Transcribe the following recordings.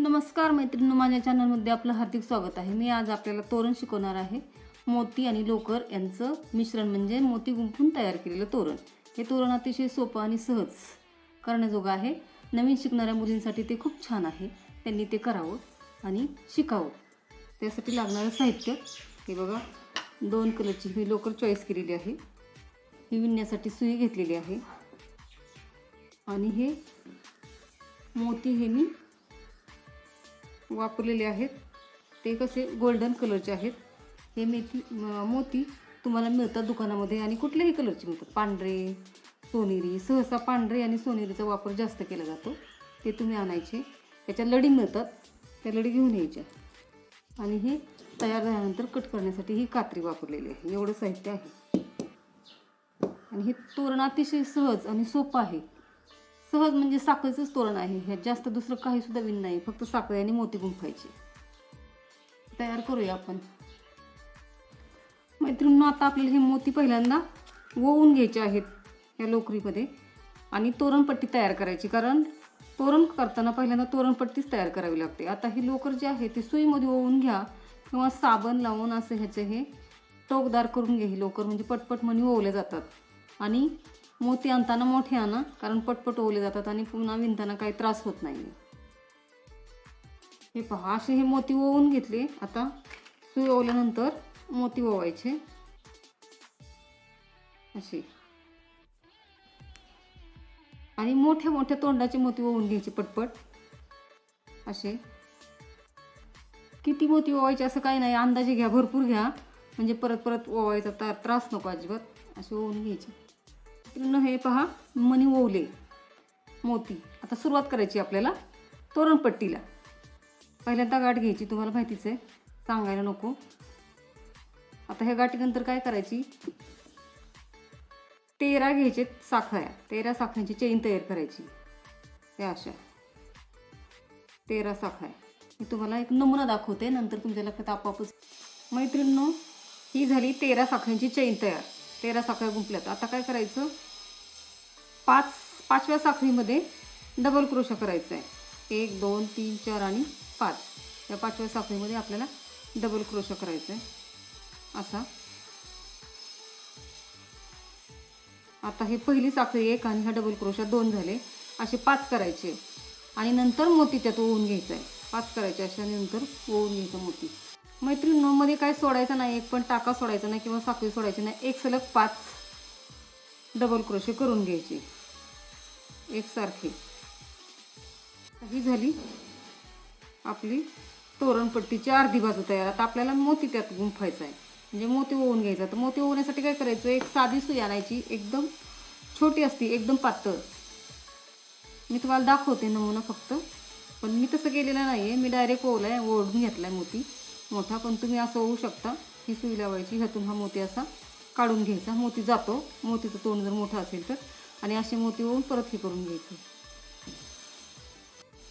नमस्कार मैत्रिणी माझ्या चॅनलमध्ये आपलं हार्दिक स्वागत आहे. मी आज आपल्याला तोरण शिकवणार आहे. मोती आणि लोकर यांचं मिश्रण म्हणजे मोती गुंफून तयार केलेलं तोरण. हे तोरण अतिशय सोपं आणि सहज करण्याजोगं आहे. नवीन शिकणाऱ्या मुलींसाठी ते खूप छान आहे. त्यांनी ते करावं आणि शिकावं. त्यासाठी लागणारं साहित्य. हे बघा दोन कलरची ही लोकर चॉईस केलेली आहे. ही विणण्यासाठी सुई घेतलेली आहे. आणि हे मोती हे मी वापरलेले आहेत. ते कसे गोल्डन कलरचे आहेत. हे मेथी मोती तुम्हाला मिळतात दुकानामध्ये आणि कुठल्याही कलरचे मिळतात. पांढरे सोनेरी सहसा पांढरे आणि सोनेरीचा वापर जास्त केला जातो. ते तुम्ही आणायचे. त्याच्या लडी मिळतात. त्या लडी घेऊन यायच्या. आणि हे तयार झाल्यानंतर कट करण्यासाठी ही कात्री वापरलेली आहे. एवढं साहित्य आहे. आणि हे तोरण अतिशय सहज आणि सोपं आहे. सहज म्हणजे साखळीचंच तोरण आहे. ह्यात जास्त दुसरं काही सुद्धा विण नाही. फक्त साखळी आणि मोती गुंफायची. तयार करूया आपण. मैत्रिणींनो आता आपल्याला हे मोती पहिल्यांदा ओवून घ्यायचे आहेत या लोकरीमध्ये. आणि तोरणपट्टी तयार करायची कारण तोरण करताना पहिल्यांदा तोरणपट्टीच तयार करावी लागते. आता ही लोकर जी आहे ती सुईमध्ये ओवून घ्या किंवा साबण लावून असं ह्याचं हे टोकदार करून घ्या. ही लोकर म्हणजे पटपट मणी ओवल्या जातात. आणि मोती आणताना मोठे आणा कारण पटपट ओवले जातात आणि पुन्हा विणताना काही त्रास होत नाही हे पहा असे हे मोती ओवून घेतले. आता सुई ओवल्यानंतर मोती ओवायचे. असे. आणि मोठ्या मोठ्या तोंडाचे मोती ओवून घ्यायचे पटपट. असे. किती मोती ओवायचे असं काही नाही अंदाजे घ्या भरपूर घ्या. म्हणजे परत परत ओवायचा त्रास नको अजिबात. असे ओवून घ्यायचे. पूर्ण हे पहा मणी ओवले. मोती. आता सुरुवात करायची आपल्याला तोरणपट्टीला. पहिल्यांदा गाठ घ्यायची तुम्हाला माहितीच आहे. सांगायला नको. आता ह्या गाठीनंतर काय करायची? तेरा घ्यायचे साखळ्या. तेरा साखळ्यांची चेन तयार करायची. या अशा. तेरा साखळ्या. मी तुम्हाला एक नमुना दाखवते नंतर तुमच्या लक्षात आपोआपच. मैत्रिणींनो ही झाली तेरा साखळ्यांची चेन तयार. तेरा साखळ्या गुंपल्यात. आता काय करायचं? पाच पाचव्या साखळीमध्ये डबल क्रोशा करायचा आहे एक दोन तीन चार आणि पाच. या पाचव्या साखळीमध्ये आपल्याला डबल क्रोशा करायचा आहे असा. आता हे पहिली साखळी एक आणि ह्या डबल क्रोशा दोन झाले. असे पाच करायचे. आणि नंतर मोती त्यात ओवून घ्यायचा आहे पाच करायचे अशा नंतर ओवून घ्यायचं मोती. मैत्रिणींनो काय सोडायचं नाही एक पण टाका सोडायचा नाही किंवा साखळी सोडायची नाही एक सलग पाच डबल क्रोशे करून घ्यायची. एकसारखे. ही झाली आपली तोरणपट्टीची अर्धी बाजू तयार. आता आपल्याला मोती त्यात गुंफायचा आहे. म्हणजे मोती ओवून घ्यायचा. तर मोती ओवण्यासाठी काय करायचं? एक साधी सुई आणायची एकदम छोटी असती एकदम पातळ. मी तुम्हाला दाखवते नमुना फक्त. पण मी तसं केलेलं नाही आहे मी डायरेक्ट ओवलाय ओढून घेतला आहे मोती. मोठा पण तुम्ही असं होऊ शकता ही सुई लावायची ह्यातून हा मोती असा काढून घ्यायचा. मोती जातो मोतीचं तोंड जर मोठं असेल तर. आणि असे मोती होऊन परत हे करून घ्यायचं.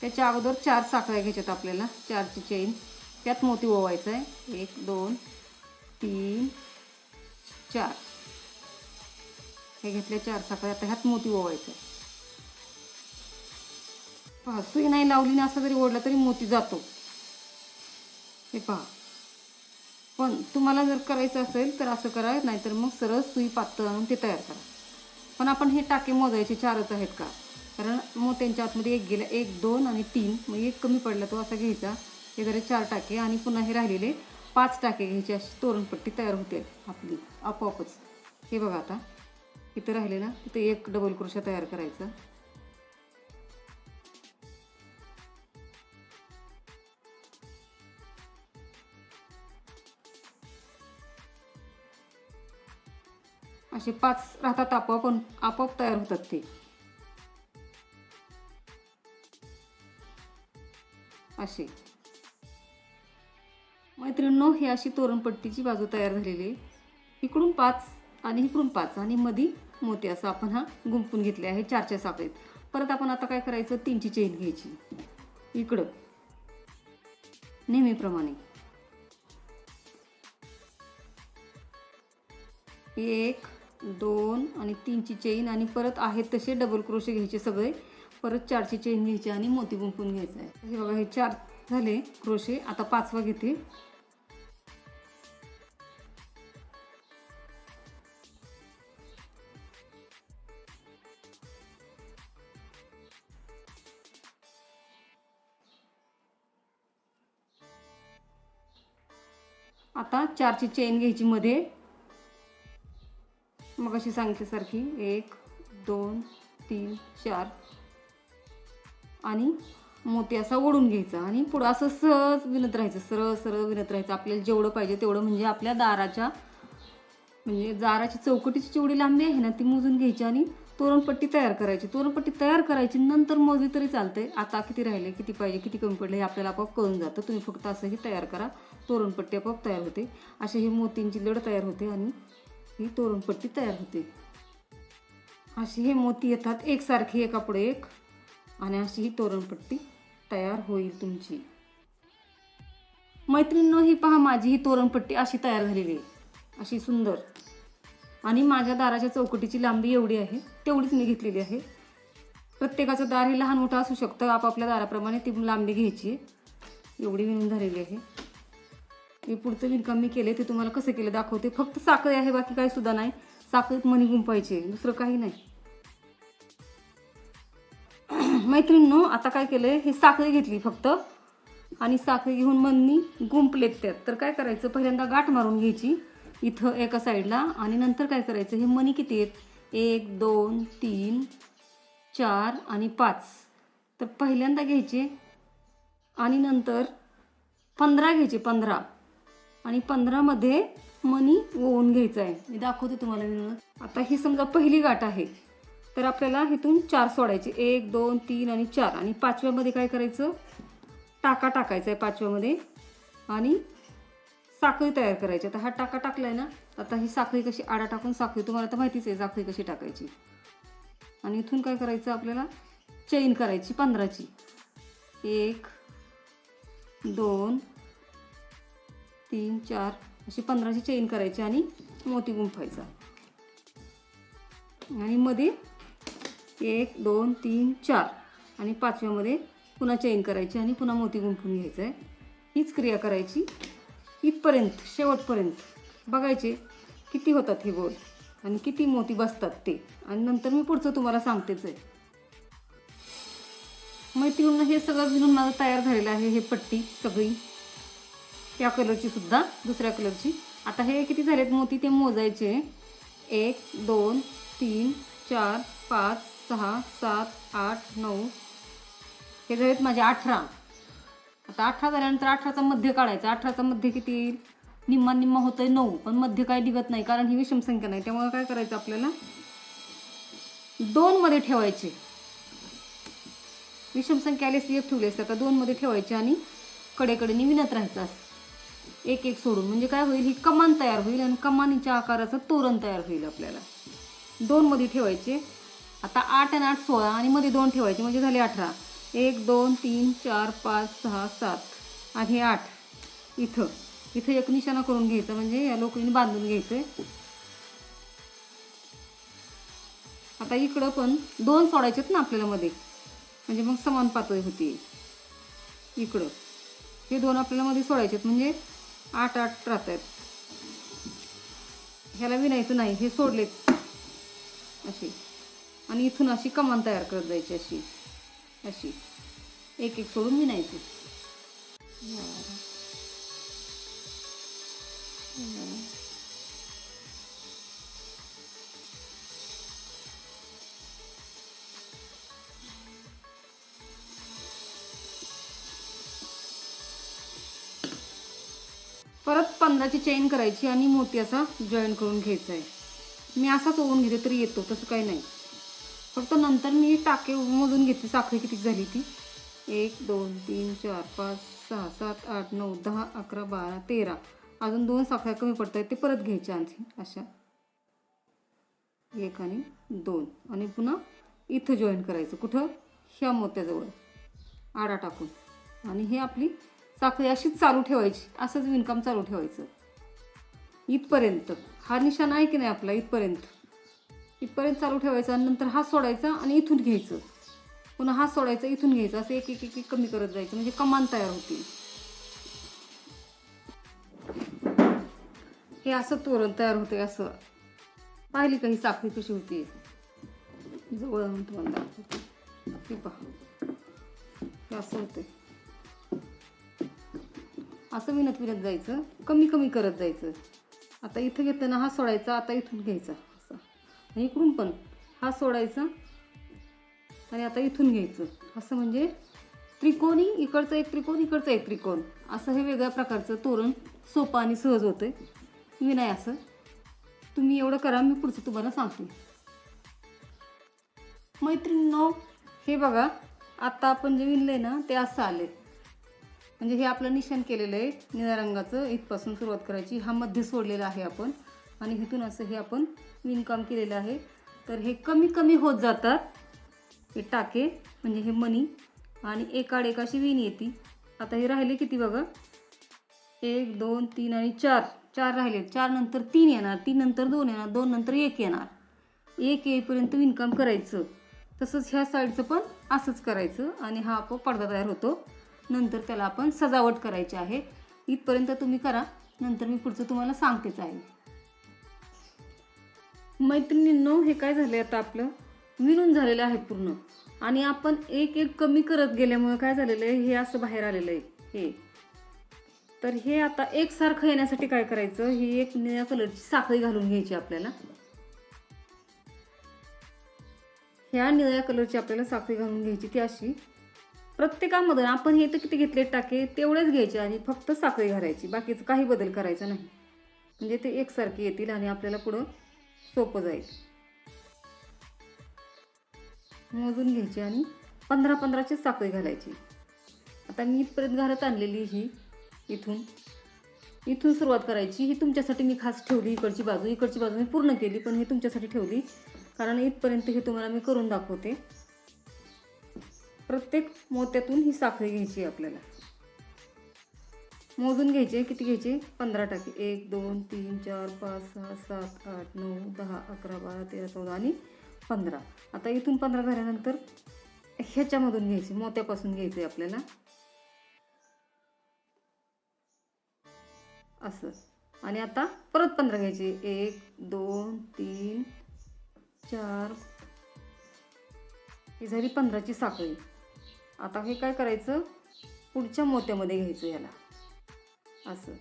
त्याच्या अगोदर चार साखळ्या घ्यायच्यात आपल्याला चारची चेन त्यात मोती ओवायचं आहे. एक दोन तीन चार. हे घेतल्या चार साखळ्या. आता ह्यात मोती ओवायचं आहे. सुई नाही लावली ना असं जरी ओढला तरी मोती जातो. हे पहा. पण तुम्हाला जर करायचं असेल तर असं करा नाहीतर मग सरळ सुई पातळ आणून ते तयार करा. पण आपण हे टाके मोजायचे चारच आहेत का? कारण मोत्यांच्या आतमध्ये एक गेला एक दोन आणि तीन. मग एक कमी पडला तो असा घ्यायचा. हे जरा चार टाके आणि पुन्हा हे राहिलेले पाच टाके घ्यायचे. अशी तोरणपट्टी तयार होते आपली आपोआपच. हे बघा आता. इथं राहिले ना तिथं एक डबल क्रोशा तयार करायचा. असे पाच राहतात आपोआप आपोआप तयार होतात ते. असे. मैत्रिणींनो हे अशी तोरणपट्टीची बाजू तयार झालेली आहे. इकडून पाच आणि इकडून पाच आणि मधी मोती असं आपण हा गुंपून घेतले आहे. चार चार साखळीत परत आपण आता काय करायचं? तीनची चेन घ्यायची. इकडं. नेहमीप्रमाणे. एक दोन आणि तीनची चेन आणि परत आहेत तसे डबल क्रोशे घ्यायचे सगळे. परत चारची चेन घ्यायची आणि मोती गुंपून घ्यायचं आहे. हे बघा हे चार झाले क्रोशे आता पाचवा घेते. आता चारची चेन घ्यायची मध्ये. मग अशी सांगितल्यासारखी एक दोन तीन चार. आणि मोती असा ओढून घ्यायचा आणि पुढं असं सहज विणत राहायचं. सरळ सरळ विणत राहायचं. आपल्याला जेवढं पाहिजे तेवढं म्हणजे आपल्या दाराच्या म्हणजे दाराची चौकटीची जेवढी लांबी आहे ना ती मोजून घ्यायची आणि तोरणपट्टी तयार करायची. तोरणपट्टी तयार करायची नंतर मोजली तरी चालते आता किती राहिले किती पाहिजे किती कमी पडले हे आपल्याला आपोआप कळून जातं. तुम्ही फक्त असंही तयार करा. तोरणपट्टी आपोआप तयार होते. असे हे मोतींची लढ तयार होते आणि ही तोरणपट्टी तयार होते. अशी हे मोती येतात एकसारखी एका पुढे एक. आणि अशी ही तोरणपट्टी तयार होईल तुमची. मैत्रिणींनो ही पहा माझी ही तोरणपट्टी अशी तयार झालेली आहे. अशी सुंदर. आणि माझ्या दाराच्या चौकटीची लांबी एवढी आहे तेवढीच मी घेतलेली आहे. प्रत्येकाचं दार हे लहान मोठं असू शकतं आपापल्या दाराप्रमाणे ती लांबी घ्यायची आहे. एवढी विणून झालेली आहे. मी पुढचं विणकाम मी केले ते तुम्हाला कसं केलं दाखवते. फक्त साखळी आहे बाकी काही सुद्धा नाही. साखळीत मणी गुंपायचे दुसरं काही नाही. मैत्रिणींनो आता काय केलंय? हे साखळी घेतली फक्त. आणि साखळी घेऊन मनी गुंपलेत त्यात. तर काय करायचं? पहिल्यांदा गाठ मारून घ्यायची इथं एका साईडला आणि नंतर काय करायचं? हे मनी किती आहेत? एक दोन तीन चार आणि पाच. तर पहिल्यांदा घ्यायचे. आणि नंतर पंधरा घ्यायचे पंधरा. आणि पंधरामध्ये मनी ओवून घ्यायचं आहे. मी दाखवते तुम्हाला आता ही समजा पहिली गाठ आहे. तर आपल्याला इथून चार सोडायचे. एक दोन तीन आणि चार. आणि पाचव्यामध्ये काय करायचं? टाका टाकायचा आहे पाचव्यामध्ये. आणि साखळी तयार करायची. आता हा टाका टाकलाय ना आता ही साखळी कशी आडा टाकून साखळी तुम्हाला तर माहितीच आहे साखळी कशी टाकायची. आणि इथून काय करायचं आपल्याला? चैन करायची पंधराची. एक दोन तीन चार अशी पंधराची चेन करायची आणि मोती गुंफायचा. आणि मध्ये एक दोन तीन चार आणि पाचव्यामध्ये पुन्हा चेन करायची आणि पुन्हा मोती गुंफून घ्यायचं आहे हीच क्रिया करायची. इथपर्यंत शेवटपर्यंत बघायचे किती होतात हे गोल आणि किती मोती बसतात ते. आणि नंतर मी पुढचं तुम्हाला सांगतेच आहे. मैत्रिणींना हे सगळं विणून माझं तयार झालेलं आहे हे पट्टी सगळी. त्या कलरची सुद्धा दुसऱ्या कलरची. आता हे किती झालेत? मोती ते मोजायचे. एक दोन तीन चार पाच सहा सात आठ नऊ. हे झालेत माझे अठरा. आता अठरा झाल्यानंतर अठराचा मध्य काढायचा. अठराचा मध्य किती? येईल निम्मा निम्मा आहे नऊ. पण मध्य काय निघत नाही कारण ही विषम संख्या नाही. त्यामुळे काय करायचं आपल्याला? दोनमध्ये ठेवायचे. विषम संख्या आली एक ठेवली असते. आता दोनमध्ये ठेवायचे आणि कडेकडेने विनत राहायचं असतं. एक एक सोडून. म्हणजे काय होईल ही कमान तयार होईल आणि कमानीच्या आकाराचं तोरण तयार होईल आपल्याला. दोनमध्ये ठेवायचे. आता आठ आणि आठ सोळा आणि मध्ये दोन ठेवायचे. म्हणजे झाले अठरा. एक दोन तीन चार पाच सहा सात आणि हे आठ. इथं. इथं एक निशाणा करून घ्यायचं. म्हणजे या लोकांनी बांधून घ्यायचं आहे आता इकडं पण दोन सोडायचेत ना आपल्याला मध्ये. म्हणजे मग समान पातळी होती. इकडं. हे दोन आपल्याला मध्ये सोडायचेत. म्हणजे आठ आठ राहत आहेत ह्याला विणायचं नाही हे सोडलेत. अशी. आणि इथून अशी कमान तयार करत जायची अशी. अशी. एक एक सोडून विणायची परत पंधराची चेन करायची आणि मोती असा जॉईन करून घ्यायचा आहे. मी असाच ओवून घेते तरी येतो तसं काही नाही. फक्त नंतर मी टाके मोजून घेते साखळी किती झाली ती? एक दोन तीन चार पाच सहा सात आठ नऊ दहा अकरा बारा तेरा. अजून दोन साखळ्या कमी पडत आहेत ते परत घ्यायच्या आणखी अशा. एक आणि दोन. आणि पुन्हा इथं जॉईन करायचं कुठं? ह्या मोत्याजवळ. आडा टाकून. आणि हे आपली साखळी अशीच चालू ठेवायची असंच विणकाम चालू ठेवायचं. इथपर्यंत. हा निशाणा आहे की नाही आपला? इथपर्यंत. इथपर्यंत चालू ठेवायचा आणि नंतर हा सोडायचा आणि इथून घ्यायचं. पुन्हा हा सोडायचा इथून घ्यायचं. असं एक एक एक कमी करत जायचं. म्हणजे कमान तयार होती हे असं तोरण तयार होते असं. पाहिली का ही साखळी कशी होती? जवळ आणून तुम्हाला दाखवते. पहा. हे असं होते असं विनत विनत जायचं. कमी कमी करत जायचं. आता इथं घेताना हा सोडायचा आता इथून घ्यायचा असं. आणि इकडून पण हा सोडायचा आणि आता इथून घ्यायचं. असं म्हणजे त्रिकोणी इकडचं एक त्रिकोण इकडचं एक त्रिकोण. असं हे वेगळ्या प्रकारचं तोरण सोपं आणि सहज होतं आहे विनाय असं. तुम्ही एवढं करा मी पुढचं तुम्हाला सांगते. मैत्रिणींनो हे बघा आता आपण जे विणलंय ना ते असं आले म्हणजे हे आपलं निशाण केलेलं आहे निळ्या रंगाचं इथपासून सुरुवात करायची. हा मध्ये सोडलेला आहे आपण. आणि इथून असं हे आपण विणकाम केलेलं आहे. तर हे कमी कमी होत जातात. हे टाके म्हणजे हे मणी. आणि एकाड एक अशी विण येते. आता हे राहिले किती बघा? एक दोन तीन आणि चार. चार राहिले चार नंतर तीन येणार. तीन नंतर दोन येणार. दोन नंतर एक येणार. एक येईपर्यंत विणकाम करायचं. तसंच ह्या साईडचं पण असंच करायचं. आणि हा आपण पडदा तयार होतो. नंतर त्याला आपण सजावट करायची आहे. इथपर्यंत तुम्ही करा नंतर मी पुढचं तुम्हाला सांगतेच आहे. मैत्रिणींनो हे काय झालं आता आपलं? विणून झालेलं आहे पूर्ण. आणि आपण एक एक कमी करत गेल्यामुळे काय झालेलं आहे? हे असं बाहेर आलेलं आहे. हे. तर हे आता एकसारखं येण्यासाठी काय करायचं? ही एक निळ्या कलरची साखळी घालून घ्यायची आपल्याला. ह्या निळ्या कलरची आपल्याला साखळी घालून घ्यायची ती अशी. प्रत्येकामधून आपण हे तर किती घेतले टाके तेवढेच घ्यायचे आणि फक्त साखळी घालायची. बाकीचं काही बदल करायचा नाही. म्हणजे ते एकसारखे येतील आणि आपल्याला पुढं सोपं जाईल. मोजून घ्यायची आणि पंधरा पंधराची साखळी घालायची. आता मी इथपर्यंत घालत आणलेली ही इथून. इथून सुरुवात करायची. ही तुमच्यासाठी मी खास ठेवली. इकडची बाजू इकडची बाजू मी पूर्ण केली पण ही तुमच्यासाठी ठेवली. कारण इथपर्यंत हे तुम्हाला मी करून दाखवते. प्रत्येक मोत्यातून ही साखळी घ्यायची आहे आपल्याला. मोजून घ्यायचे किती घ्यायचे पंधरा टाके एक दोन तीन चार पाच सहा सात आठ नऊ दहा अकरा बारा तेरा चौदा आणि पंधरा. आता इथून पंधरा झाल्यानंतर ह्याच्यामधून घ्यायचे मोत्यापासून घ्यायचे आपल्याला. असं. आणि आता परत पंधरा घ्यायचे एक दोन तीन चार. ही झाली पंधराची साखळी. आता हे काय करायचं? पुढच्या मोत्यामध्ये घ्यायचं याला. असं.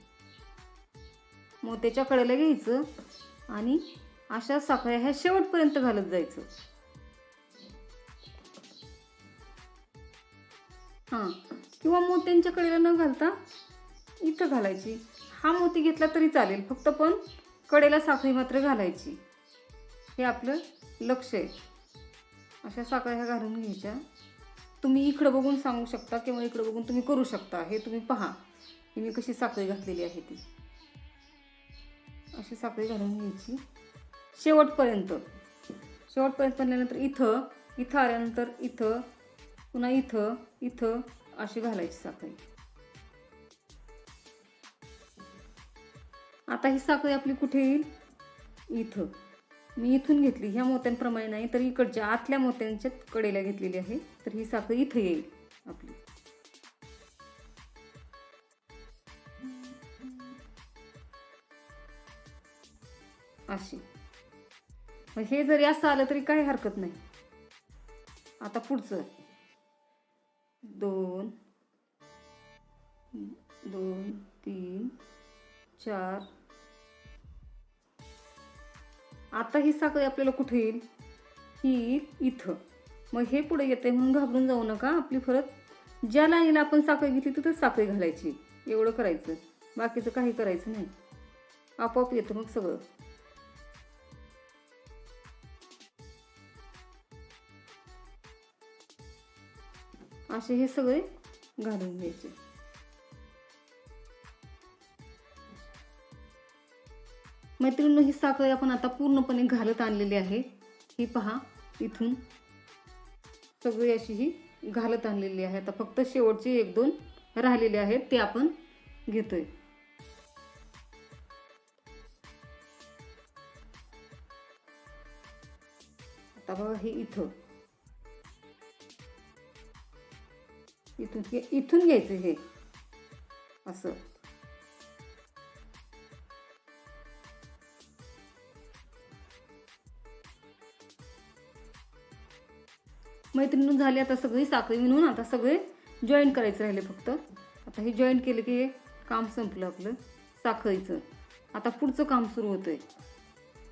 मोत्याच्या कडेला घ्यायचं आणि अशा साखळ्या ह्या शेवटपर्यंत घालत जायचं. हां. किंवा मोत्यांच्या कडेला न घालता इथं घालायची. हा मोती घेतला तरी चालेल फक्त पण कडेला साखळी मात्र घालायची. हे आपलं लक्ष आहे. अशा साखळ्या ह्या घालून घ्यायच्या. तुम्ही इकडं बघून सांगू शकता किंवा इकडं बघून तुम्ही करू शकता. हे तुम्ही पहा. की मी कशी साखळी घातलेली आहे ती. अशी साखळी घालून घ्यायची. शेवटपर्यंत. शेवटपर्यंत बनल्यानंतर इथं इथं आल्यानंतर इथं पुन्हा इथं इथं अशी घालायची साखळी. आता ही साखळी आपली कुठे येईल? इथं. मी इथून घेतली. ह्या मोत्यांप्रमाणे नाही तर इकडच्या आतल्या मोत्यांच्या कडेला घेतलेली आहे. तर ही साखर इथं येईल आपली. अशी. मग हे जरी असं आलं तरी काही हरकत नाही. आता पुढचं. दोन दोन तीन चार आता ही साखळी आपल्याला कुठे येईल? ही इथं. मग हे पुढे येते म्हणून घाबरून जाऊ नका. आपली परत ज्या लाईनला आपण साखळी घेतली तिथंच साखळी घालायची. एवढं करायचं. बाकीचं काही करायचं नाही. आपोआप येतं मग सगळं. असे हे सगळे घालून घ्यायचे. मैत्रिणी ही साखळी आपण आता पूर्णपणे घालत आणलेली आहे. ही पहा इथून सगळी अशी ही घालत आणलेली आहे. आता फक्त शेवटचे एक दोन राहिलेले आहेत ते आपण घेतोय. आता बघा हे इथं. इथून इथून घ्यायचं हे. असं. मैत्रिणी झाली आता सगळी साखळी म्हणून आता सगळे जॉईन करायचं राहिले फक्त. आता हे जॉईन केलं की हे काम संपलं आपलं साखळीचं. आता पुढचं काम सुरू होतं आहे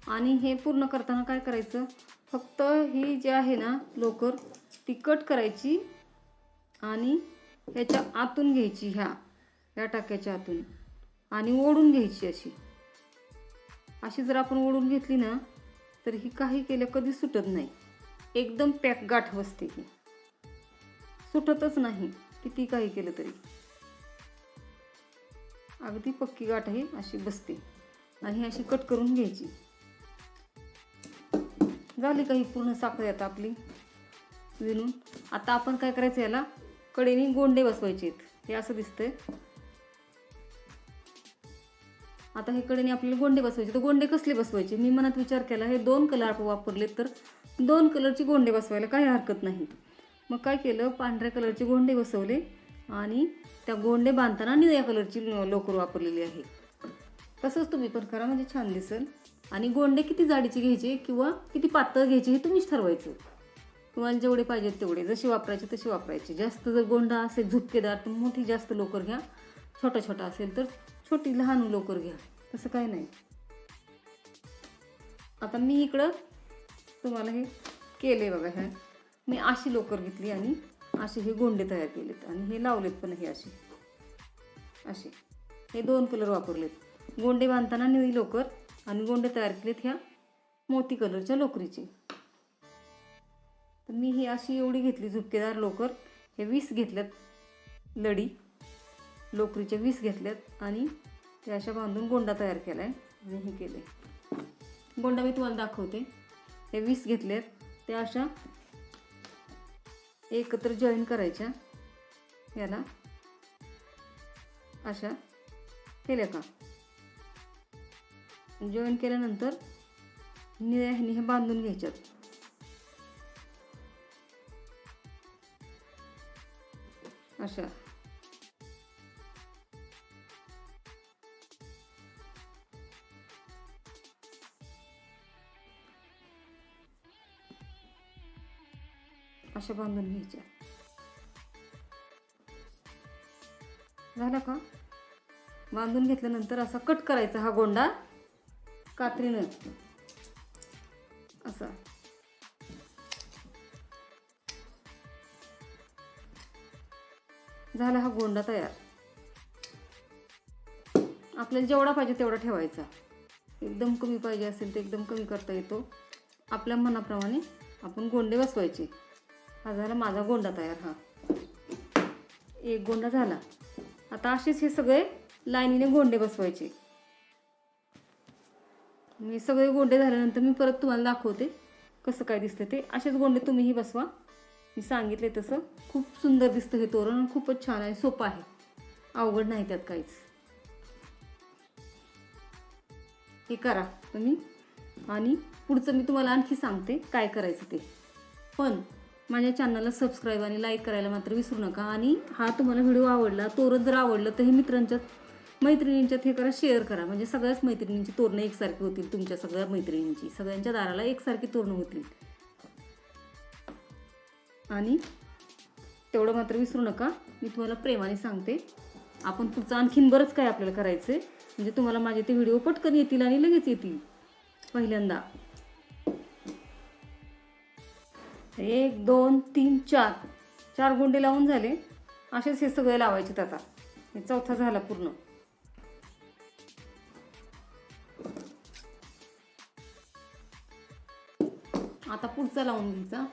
आणि हे पूर्ण करताना काय करायचं? फक्त ही जी आहे ना लोकर ती कट करायची आणि ह्याच्या आतून घ्यायची ह्या ह्या टाक्याच्या आतून. आणि ओढून घ्यायची अशी. अशी जर आपण ओढून घेतली ना तर ही काही केलं कधी सुटत नाही. एकदम पॅक गाठ बसते ती. सुटतच नाही किती काही केलं तरी. अगदी पक्की गाठ आहे अशी बसते. आणि अशी कट करून घ्यायची. झाली काही पूर्ण साखळी आता आपली. विणून. आता आपण काय करायचं याला? कडेने गोंडे बसवायचे आहेत. हे असं दिसतंय. आता हे कडेने आपल्याला गोंडे बसवायचे. तर गोंडे कसले बसवायचे? मी मनात विचार केला हे दोन कलर वापरले तर दोन कलरचे गोंडे बसवायला काही हरकत नाही. मग काय केलं? पांढऱ्या कलरचे गोंडे बसवले आणि त्या गोंडे बांधताना निळ्या कलरची लोकर वापरलेली आहे. तसंच तुम्ही पण करा म्हणजे छान दिसेल. आणि गोंडे किती जाडीचे घ्यायचे किंवा किती पातळ घ्यायचे हे तुम्हीच ठरवायचं. तुम्हाला जेवढे पाहिजेत तेवढे. जसे वापरायचे तसे वापरायचे. जास्त जर गोंडा असेल झुपकेदार तर मोठी जास्त लोकर घ्या. छोटा छोटा असेल तर छोटी लहान लोकर घ्या. तसं काही नाही. आता मी इकडं तुम्हाला हे केले बघा ह्या मी अशी लोकर घेतली आणि असे हे गोंडे तयार केलेत आणि हे लावलेत पण हे असे. असे. हे दोन कलर वापरलेत. गोंडे बांधताना निळी लोकर आणि गोंडे तयार केलेत ह्या मोती कलरच्या लोकरीचे. तर मी ही अशी एवढी घेतली झुपकेदार लोकर. हे वीस घेतल्यात. लडी. लोकरीच्या वीस घेतल्यात आणि ते अशा बांधून गोंडा तयार केला आहे आणि हे केले गोंडा मी तुम्हाला दाखवते. हे वीस घेतलेत. ते अशा एकत्र जॉईन करायच्या. याला अशा केल्या का? जॉईन केल्यानंतर निळ्या ह्याने हे बांधून घ्यायच्यात. अशा. अशा बांधून घ्यायच्या झाला का? बांधून घेतल्यानंतर असा कट करायचा हा गोंडा कात्रीनं. असा. झाला हा गोंडा तयार. आपल्याला जेवढा पाहिजे तेवढा ठेवायचा. एकदम कमी पाहिजे असेल तर एकदम कमी करता येतो. आपल्या मनाप्रमाणे आपण गोंडे बसवायचे. हा झाला माझा गोंडा तयार हा. एक गोंडा झाला. आता असेच हे सगळे लाईनीने गोंडे बसवायचे. मी सगळे गोंडे झाल्यानंतर मी परत तुम्हाला दाखवते कसं काय दिसतं ते. असेच गोंडे तुम्हीही बसवा. मी सांगितले तसं. खूप सुंदर दिसतं हे तोरण खूपच छान आहे सोपं आहे. अवघड नाही त्यात काहीच. हे करा तुम्ही. आणि पुढचं मी तुम्हाला आणखी सांगते काय करायचं ते. पण माझ्या चॅनलला सबस्क्राईब आणि लाईक करायला मात्र विसरू नका. आणि हा तुम्हाला व्हिडिओ आवडला तोरण जर आवडलं तर हे मित्रांच्यात मैत्रिणींच्यात हे करा शेअर करा. म्हणजे सगळ्याच मैत्रिणींची तोरणं एकसारखी होतील तुमच्या सगळ्या मैत्रिणींची. सगळ्यांच्या दाराला एकसारखी तोरणं होतील. आणि तेवढं मात्र विसरू नका. मी तुम्हाला प्रेमाने सांगते आपण पुढचं आणखीन बरंच काय आपल्याला करायचं आहे म्हणजे तुम्हाला माझे ते व्हिडिओ पटकन येतील आणि लगेच येतील पहिल्यांदा. एक दोन तीन चार. चार गुंडे लावून झाले. असेच हे सगळे लावायचे आता हे चौथा झाला पूर्ण. आता पुढचा लावून घ्यायचा.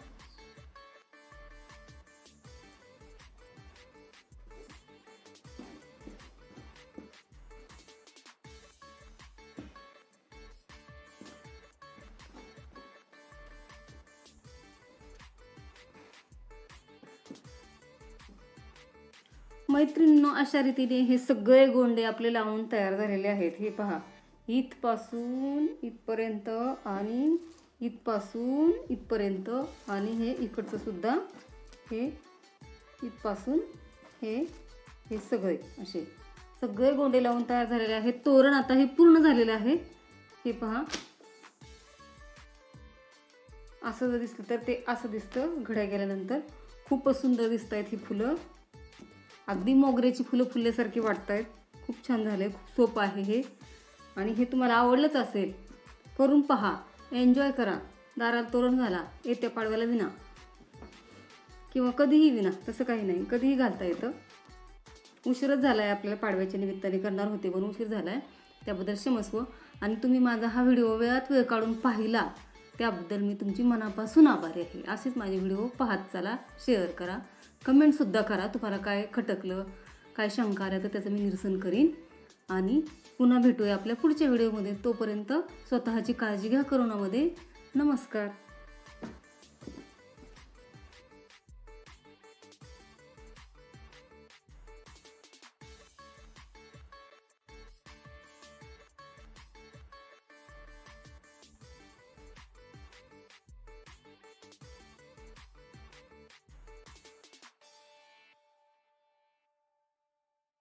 अशा रीतीने हे सगळे गोंडे आपले लावून तयार झालेले आहेत. हे पहा. इथपासून इथपर्यंत आणि इथपासून इथपर्यंत आणि हे इकडचं सुद्धा. हे इथपासून हे हे सगळे असे. सगळे गोंडे लावून तयार झालेले आहेत. तोरण आता हे पूर्ण झालेलं आहे. हे पहा. असं जर दिसलं तर ते असं दिसतं. घड्या गेल्यानंतर खूपच सुंदर दिसत आहेत ही फुलं. अगदी मोगऱ्याची फुलं फुलल्यासारखी वाटत आहेत खूप छान झालं आहे खूप सोपं आहे हे. आणि हे तुम्हाला आवडलंच असेल करून पहा. एन्जॉय करा. दारात तोरण घाला. येत्या पाडव्याला विना किंवा कधीही विना तसं काही नाही. कधीही घालता येतं. उशीरच झाला आहे आपल्याला पाडव्याच्या निमित्ताने करणार होते पण उशीर झाला आहे त्याबद्दल क्षमस्व. आणि तुम्ही माझा हा व्हिडिओ वेळात वेळ काढून पाहिला त्याबद्दल मी तुमची मनापासून आभारी आहे. असेच माझे व्हिडिओ पाहत चला शेअर करा. कमेंटसुद्धा करा. तुम्हाला काय खटकलं काय शंका आल्या तर त्याचं मी निरसन करीन. आणि पुन्हा भेटूया आपल्या पुढच्या व्हिडिओमध्ये. तोपर्यंत स्वतःची काळजी घ्या करोनामध्ये. नमस्कार.